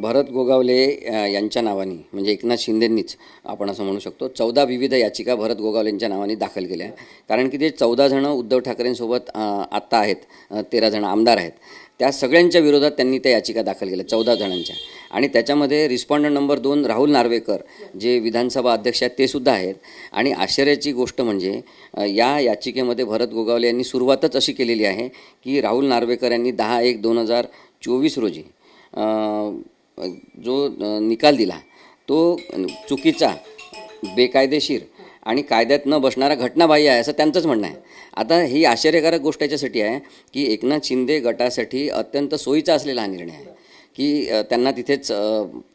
भरत गोगावले यांच्या नावाने म्हणजे एकनाथ शिंदेंनीच आपण असं म्हणू शकतो चौदा विविध याचिका भरत गोगावले यांच्या नावाने दाखल केल्या. कारण की ते चौदा जणं उद्धव ठाकरेंसोबत आत्ता आहेत तेरा जणं आमदार आहेत. त्या सगळ्यांच्या विरोधात त्यांनी त्या याचिका दाखल केल्या चौदा जणांच्या. आणि त्याच्यामध्ये रिस्पॉन्डंट नंबर दोन राहुल नार्वेकर जे विधानसभा अध्यक्ष आहेत ते सुद्धा आहेत. आणि आश्चर्याची गोष्ट म्हणजे या याचिकेमध्ये भरत गोगावले यांनी सुरुवातच अशी केलेली आहे की राहुल नार्वेकर यांनी दहा एक दोन हजार चोवीस रोजी जो निकाल दिला तो चुकीचा बेकायदेशीर आणि कायद्यात न बसणारा घटनाबाह्य आहे असं त्यांचंच म्हणणं आहे. आता ही आश्चर्यकारक गोष्ट याच्यासाठी आहे की एकनाथ शिंदे गटासाठी अत्यंत सोयीचा असलेला हा निर्णय आहे. की त्यांना तिथेच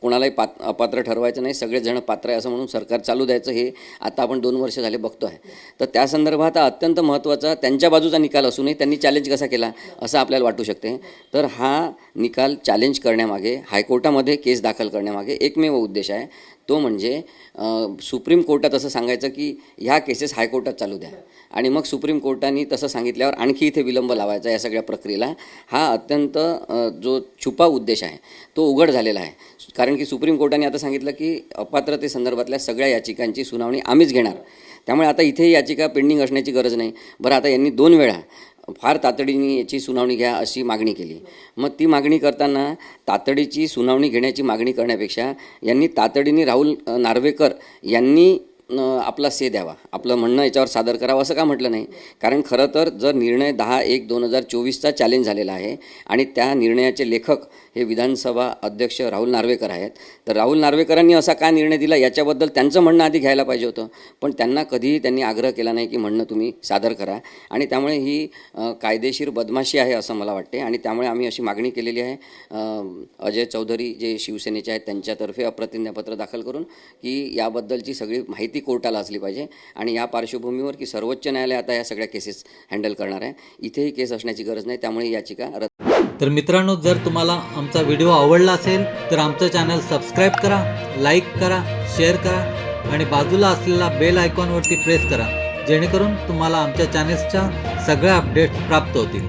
कोणालाही पात अपात्र ठरवायचं नाही. सगळेजण पात्र आहे असं म्हणून सरकार चालू द्यायचं हे आता आपण दोन वर्ष झाले बघतो आहे. तर त्या संदर्भात हा अत्यंत महत्त्वाचा त्यांच्या बाजूचा निकाल असूनही त्यांनी चॅलेंज कसा केला असं आपल्याला वाटू शकते. तर हा निकाल चॅलेंज करण्यामागे हायकोर्टामध्ये केस दाखल करण्यामागे एकमेव उद्देश आहे. तो म्हणजे सुप्रीम कोर्टात असं सांगायचं की ह्या केसेस हायकोर्टात चालू द्या. आणि मग सुप्रीम कोर्टाने तसं सांगितल्यावर आणखी इथे विलंब लावायचा या सगळ्या प्रक्रियेला. हा अत्यंत जो छुपा उद्देश आहे तो उघड झालेला आहे. कारण की सुप्रीम कोर्टाने आता सांगितलं की अपात्रतेसंदर्भातल्या सगळ्या याचिकांची सुनावणी आम्हीच घेणार. त्यामुळे आता इथेही याचिका पेंडिंग असण्याची गरज नाही. बरं आता यांनी दोन वेळा फार तातडीने याची सुनावणी घ्या अशी मागणी केली. मग ती मागणी करताना तातडीची सुनावणी घेण्याची मागणी करण्यापेक्षा यांनी तातडीने राहुल नार्वेकर यांनी आपला से द्यावा. आपलं म्हणणं याच्यावर सादर करावं असं का म्हटलं नाही? कारण खरं तर जर निर्णय दहा एक दोन हजार चोवीसचा चॅलेंज झालेला आहे आणि त्या निर्णयाचे लेखक हे विधानसभा अध्यक्ष राहुल नार्वेकर आहेत तर राहुल नार्वेकरांनी असा का निर्णय दिला याच्याबद्दल त्यांचं म्हणणं आधी घ्यायला पाहिजे होतं. पण त्यांना कधीही त्यांनी आग्रह केला नाही की म्हणणं तुम्ही सादर करा. आणि त्यामुळे ही कायदेशीर बदमाशी आहे असं मला वाटते. आणि त्यामुळे आम्ही अशी मागणी केलेली आहे अजय चौधरी जे शिवसेनेचे आहेत त्यांच्यातर्फे अप्रतिज्ञापत्र दाखल करून की याबद्दलची सगळी माहिती ती कोर्टाला असली पाहिजे. आणि या पार्श्वभूमीवर की सर्वोच्च न्यायालय आता या सगळ्या केसेस हँडल करणार आहे. इथेही केस असण्याची गरज नाही. त्यामुळे याचिका रद्द तर मित्रांनो जर तुम्हाला आमचा व्हिडिओ आवडला असेल तर आमचं चॅनल सबस्क्राईब करा लाईक करा शेअर करा आणि बाजूला असलेला बेल आयकॉनवरती प्रेस करा. जेणेकरून तुम्हाला आमच्या चॅनेल्सच्या सगळ्या अपडेट्स प्राप्त होतील.